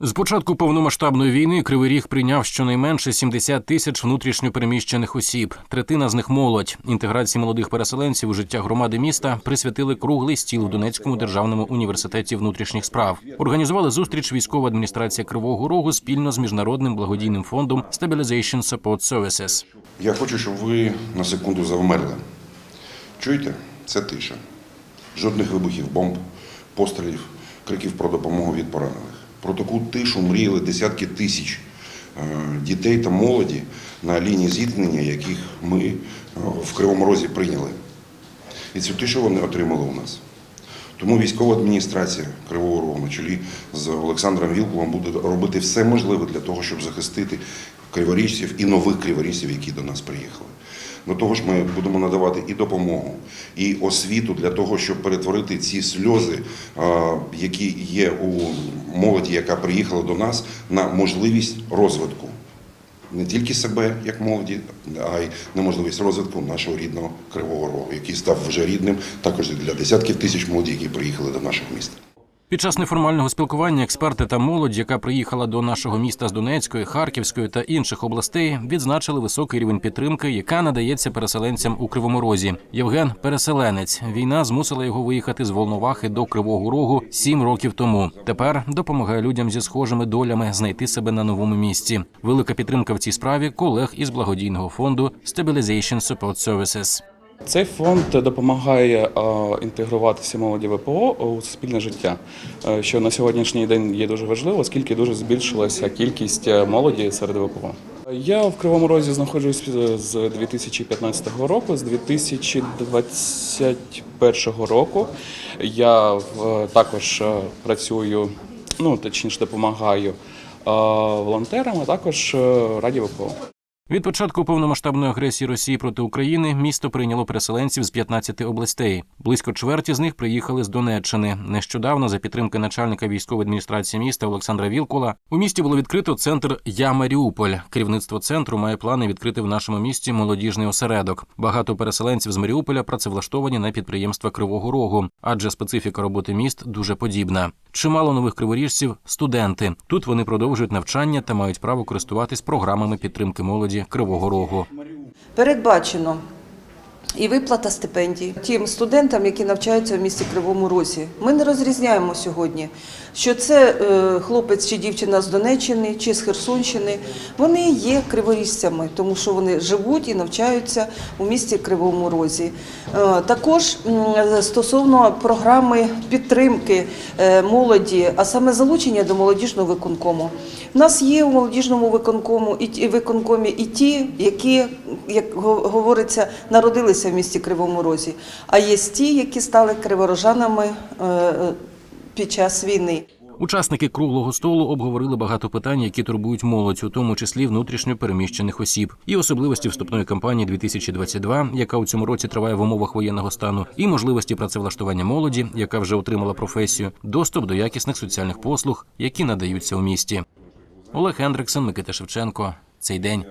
З початку повномасштабної війни Кривий Ріг прийняв щонайменше 70 тисяч внутрішньопереміщених осіб. Третина з них молодь. Інтеграції молодих переселенців у життя громади міста присвятили круглий стіл в Донецькому державному університеті внутрішніх справ. Організували зустріч військова адміністрація Кривого Рогу спільно з міжнародним благодійним фондом Stabilization Support Services. Я хочу, щоб ви на секунду завмерли. Чуєте? Це тиша. Жодних вибухів, бомб, пострілів, криків про допомогу від поранених. Про таку тишу мріяли десятки тисяч е, дітей та молоді на лінії зіткнення, яких ми е, в Кривому Розі прийняли. І цю тишу вони отримали у нас. Тому військова адміністрація Кривого Рогу на чолі з Олександром Вілковим буде робити все можливе для того, щоб захистити криворіжців і нових криворіжців, які до нас приїхали. До того ж, ми будемо надавати і допомогу, і освіту для того, щоб перетворити ці сльози, які є у молоді, яка приїхала до нас, на можливість розвитку не тільки себе як молоді, а й на можливість розвитку нашого рідного Кривого Рогу, який став вже рідним також для десятків тисяч молоді, які приїхали до наших міст. Під час неформального спілкування експерти та молодь, яка приїхала до нашого міста з Донецької, Харківської та інших областей, відзначили високий рівень підтримки, яка надається переселенцям у Кривому Розі. Євген переселенець. Війна змусила його виїхати з Волновахи до Кривого Рогу сім років тому. Тепер допомагає людям зі схожими долями знайти себе на новому місці. Велика підтримка в цій справі колег із благодійного фонду Stabilization Support Services. Цей фонд допомагає е, інтегруватися молоді ВПО у суспільне життя, е, що на сьогоднішній день є дуже важливо, оскільки дуже збільшилася кількість е, молоді серед ВПО. Я в Кривому Розі знаходжусь з 2015 року, з 2021 року. Я також е, працюю, ну точніше допомагаю е, волонтерам, а також е, раді ВПО. Від початку повномасштабної агресії Росії проти України місто прийняло переселенців з 15 областей. Близько чверті з них приїхали з Донеччини. Нещодавно, за підтримки начальника військової адміністрації міста Олександра Вілкула, у місті було відкрито центр Я Маріуполь. Керівництво центру має плани відкрити в нашому місті молодіжний осередок. Багато переселенців з Маріуполя працевлаштовані на підприємства Кривого Рогу, адже специфіка роботи міст дуже подібна. Чимало нових криворіжців студенти. Тут вони продовжують навчання та мають право користуватись програмами підтримки молоді Кривого Рогу. Передбачено і виплата стипендій тим студентам, які навчаються в місті Кривому Розі. Ми не розрізняємо сьогодні, що це е, хлопець чи дівчина з Донеччини чи з Херсонщини. Вони є криворіжцями, тому що вони живуть і навчаються у місті Кривому Розі. Е, також стосовно програми підтримки е, молоді, а саме залучення до молодіжного виконкому. У нас є у молодіжному виконкому і виконкомі і ті, які, як говориться, народилися в місті Кривому Розі, а є ті, які стали криворожанами е, е, під час війни. Учасники круглого столу обговорили багато питань, які турбують молодь, у тому числі внутрішньо переміщених осіб, і особливості вступної кампанії 2022, яка у цьому році триває в умовах воєнного стану, і можливості працевлаштування молоді, яка вже отримала професію, доступ до якісних соціальних послуг, які надаються у місті. Олег Хендриксон, Микита Шевченко. Цей день.